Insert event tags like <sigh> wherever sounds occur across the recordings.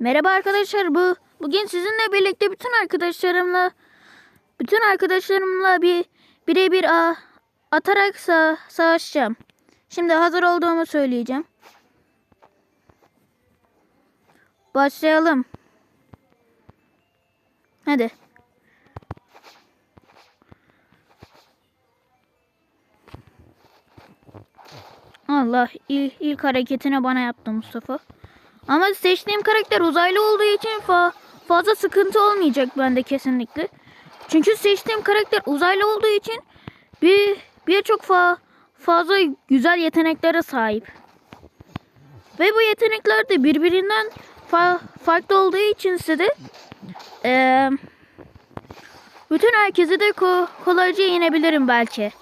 Merhaba arkadaşlar bu bugün sizinle birlikte bütün arkadaşlarımla bütün arkadaşlarımla bir birebir a- atarak sa savaşacağım. Şimdi hazır olduğumu söyleyeceğim. Başlayalım. Hadi. Allah ilk, ilk hareketini bana yaptı Mustafa. Ama seçtiğim karakter uzaylı olduğu için fa fazla sıkıntı olmayacak bende kesinlikle. Çünkü seçtiğim karakter uzaylı olduğu için bir birçok fa fazla güzel yeteneklere sahip. Ve bu yetenekler de birbirinden fa farklı olduğu için size de eee, bütün herkesi de ko kolayca yenebilirim belki.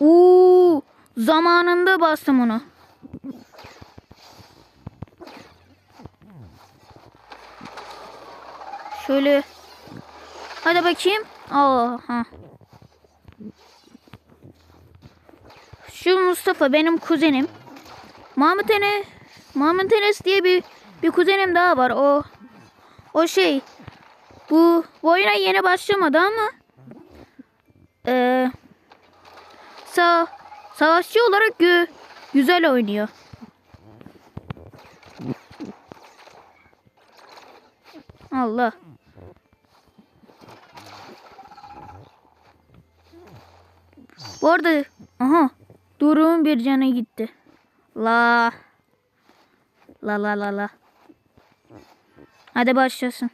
Uuu zamanında bastım onu. Şöyle hadi bakayım. Aa, ha. Şu Mustafa benim kuzenim. Mahmut Enes, Mahmut Enes diye bir bir kuzenim daha var. O o şey bu, bu oyuna yeni başlamadı ama eee sa savaşçı olarak gü güzel oynuyor. Allah. Bu arada aha Doruk'un bir canı gitti. La. La la la la. Hadi başlasın.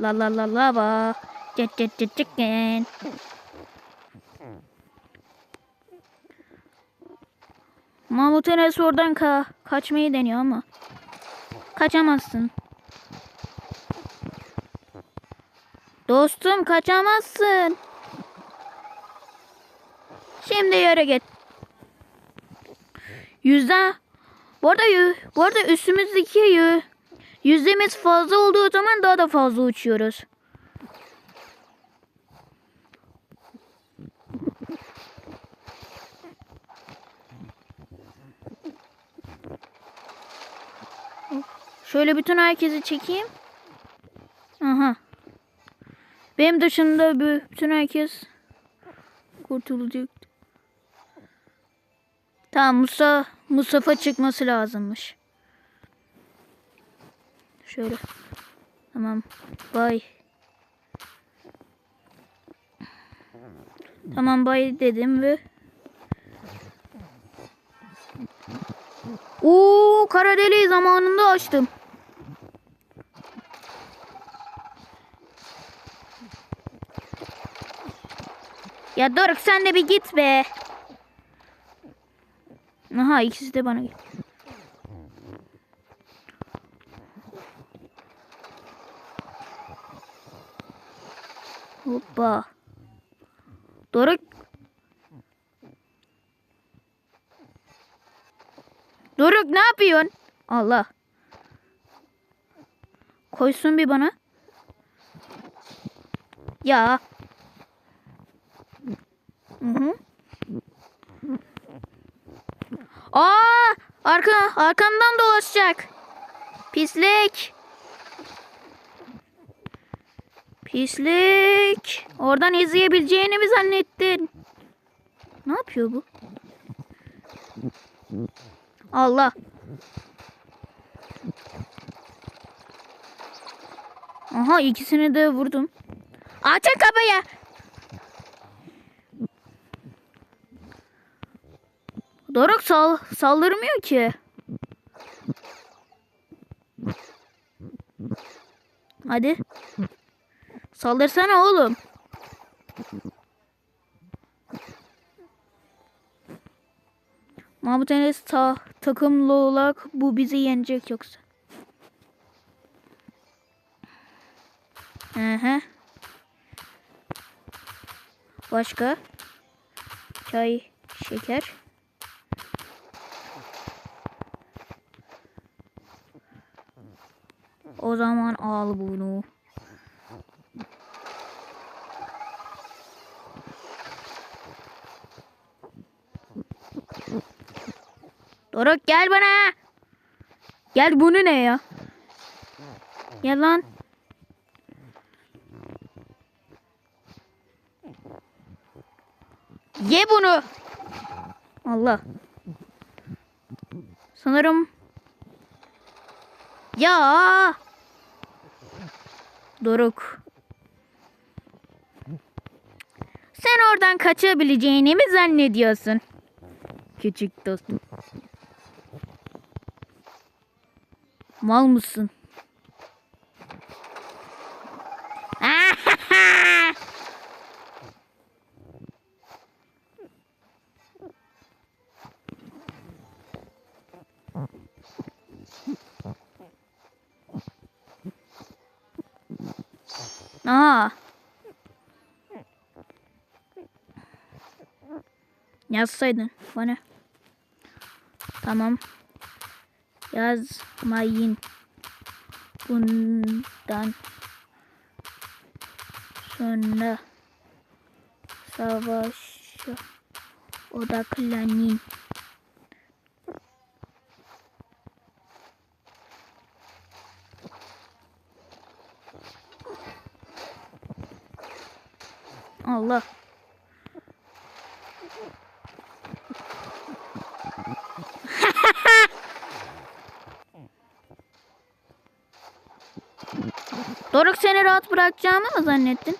La la la la ba. Cık cık cık cık. Mahmut Enes oradan ka kaçmayı deniyor ama kaçamazsın. Dostum kaçamazsın. Şimdi yere git. Yüzde bu arada, bu arada üstümüzdeki yü- yüzdemiz fazla olduğu zaman daha da fazla uçuyoruz. Şöyle bütün herkesi çekeyim. Aha. Benim dışında bü- bütün herkes kurtulacak. Tamam Musa Mustafa çıkması lazımmış. Şöyle. Tamam. Bay. Tamam bay dedim ve Oo kara deliği zamanında açtım. Ya Doruk sen de bir git be. Aha ikisi de bana gel. Hoppa. Doruk. Doruk ne yapıyorsun? Allah. Koysun bir bana. Ya. Hı hı. Aa, arka arkamdan dolaşacak. Pislik. Pislik. Oradan izleyebileceğini mi zannettin? Ne yapıyor bu? Allah. Aha ikisini de vurdum. Açın kapıyı. Doruk sal saldırmıyor ki. Hadi. Saldırsana oğlum. Mahmut Enes ta takımlı olarak bu bizi yenecek yoksa. Hı. Başka? Çay, şeker. O zaman al bunu. Doruk gel bana. Gel bunu ne ya? Gel lan. Ye bunu. Allah. Sanırım ya. Doruk. Sen oradan kaçabileceğini mi zannediyorsun? Küçük dostum. Mal mısın? Aa. Yazsaydın bana. Tamam. Yazmayın. Bundan sonra savaşa odaklanın. Allah. <laughs> Doruk seni rahat bırakacağımı mı zannettin?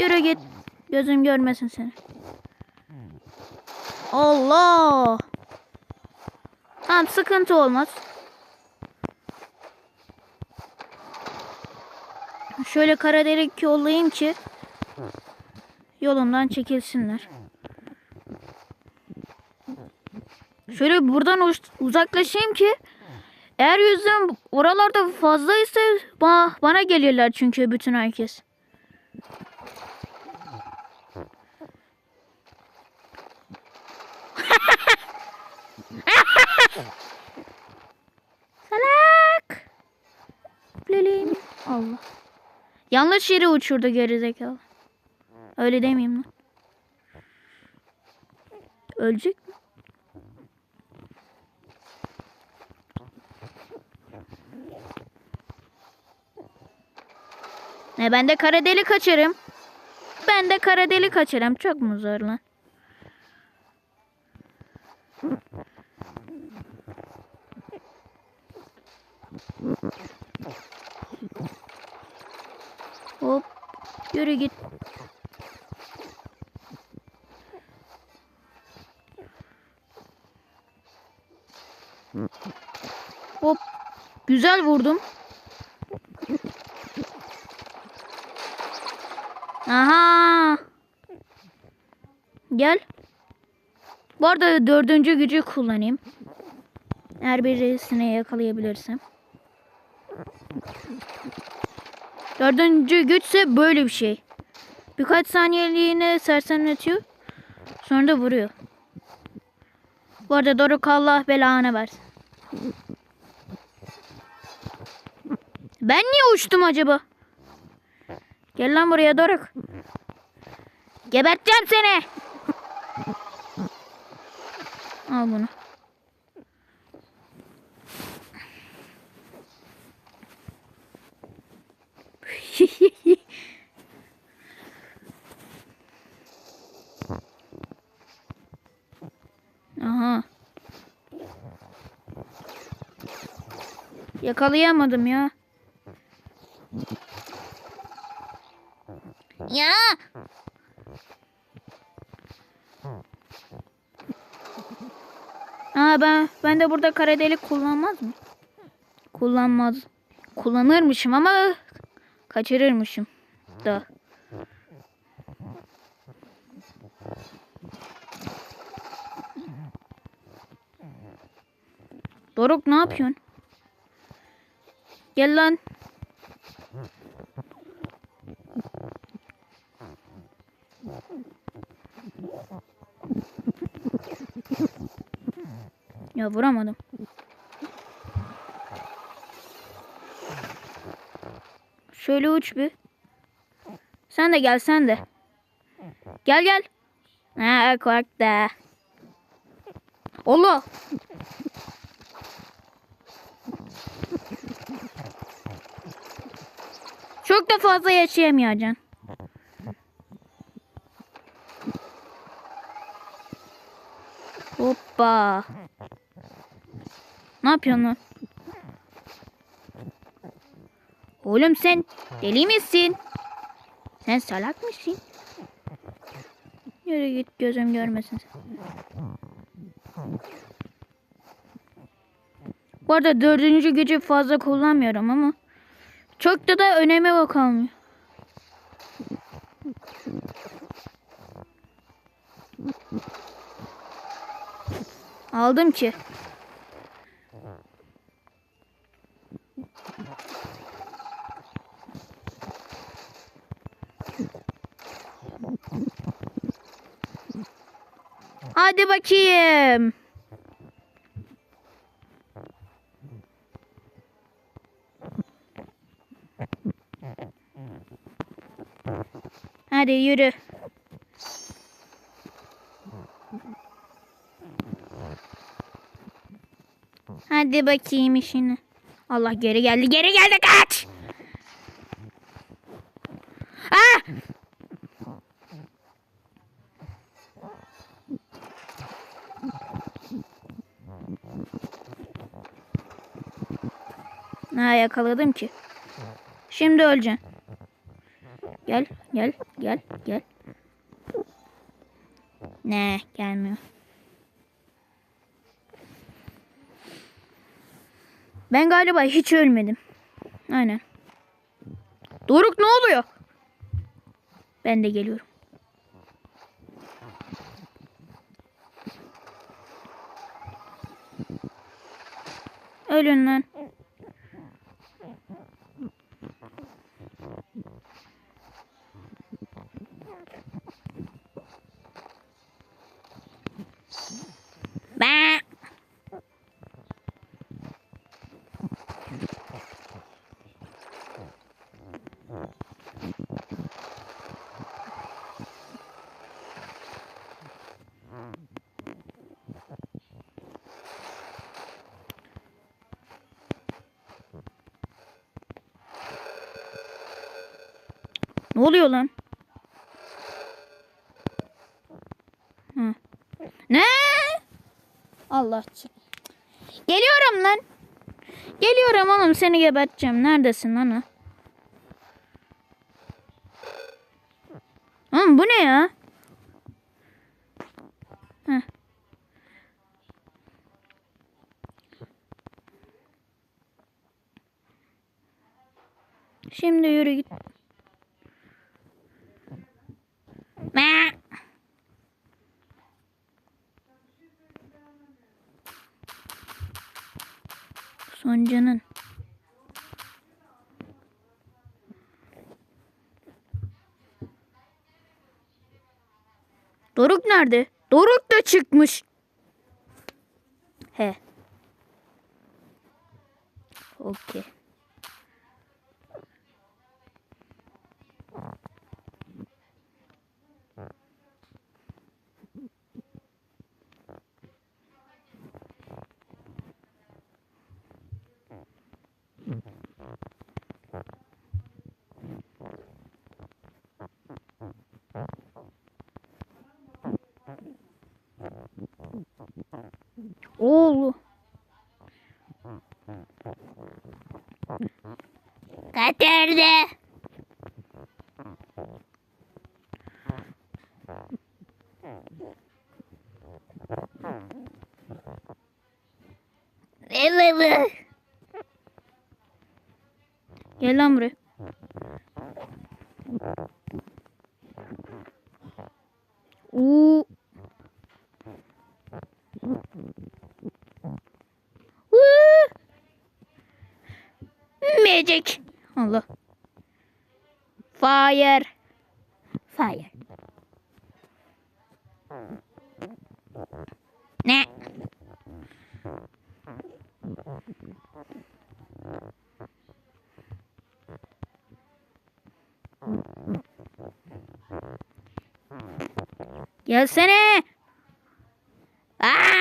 Yürü git. Gözüm görmesin seni. Allah. Tamam sıkıntı olmaz. Şöyle kara delik yollayayım ki yolumdan çekilsinler. Şöyle buradan uzaklaşayım ki eğer yüzüm oralarda fazlaysa ba bana gelirler çünkü bütün herkes. <laughs> Salak. Lelim. Allah. Yanlış yere uçurdu gerizekalı. Öyle demeyeyim lan. Ölecek mi? Ne ben de kara delik kaçarım. Ben de kara delik kaçarım. Çok mu zor lan? Hop. Yürü git. Hop. Güzel vurdum. Aha. Gel. Bu arada dördüncü gücü kullanayım. Eğer birisini yakalayabilirsem. Dördüncü güçse böyle bir şey. Birkaç saniyeliğine sersemletiyor. Sonra da vuruyor. Bu arada Doruk Allah belanı versin. Ben niye uçtum acaba? Gel lan buraya Doruk. Geberteceğim seni. Al bunu. Aha. Yakalayamadım ya. Ya. Aa ben ben de burada kara delik kullanmaz mı? Kullanmaz. Kullanırmışım ama kaçırırmışım da. Doruk ne yapıyorsun? Gel lan. Ya vuramadım. Şöyle uç bir. Sen de gel sen de. Gel gel. Ha korktu. Allah. Çok da fazla yaşayamayacaksın. Hoppa. Ne yapıyorsun? Oğlum sen deli misin? Sen salak mısın? Yürü git gözüm görmesin. Bu arada dördüncü gücü fazla kullanmıyorum ama çok da da öneme bakalmıyor. Aldım ki. Hadi bakayım. Hadi yürü. Hadi bakayım işini. Allah geri geldi. Geri geldi kaç. Ah! Ha yakaladım ki. Şimdi öleceksin. Gel, gel, gel, gel. Ne, gelmiyor. Ben galiba hiç ölmedim. Aynen. Doruk ne oluyor? Ben de geliyorum. Ölün lan. Ne oluyor lan? Hı. Ne? Allah çık. Geliyorum lan. Geliyorum oğlum seni geberteceğim. Neredesin lan? o? Oğlum bu ne ya? Heh. Şimdi yürü git. Sonca'nın. Doruk nerede? Doruk da çıkmış. He. Okey. Kaçırdı. Gel lan buraya. Oo. Magic. Allah. Fire. Fire. Ne? Gelsene. Aa!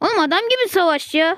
Oğlum adam gibi savaş ya.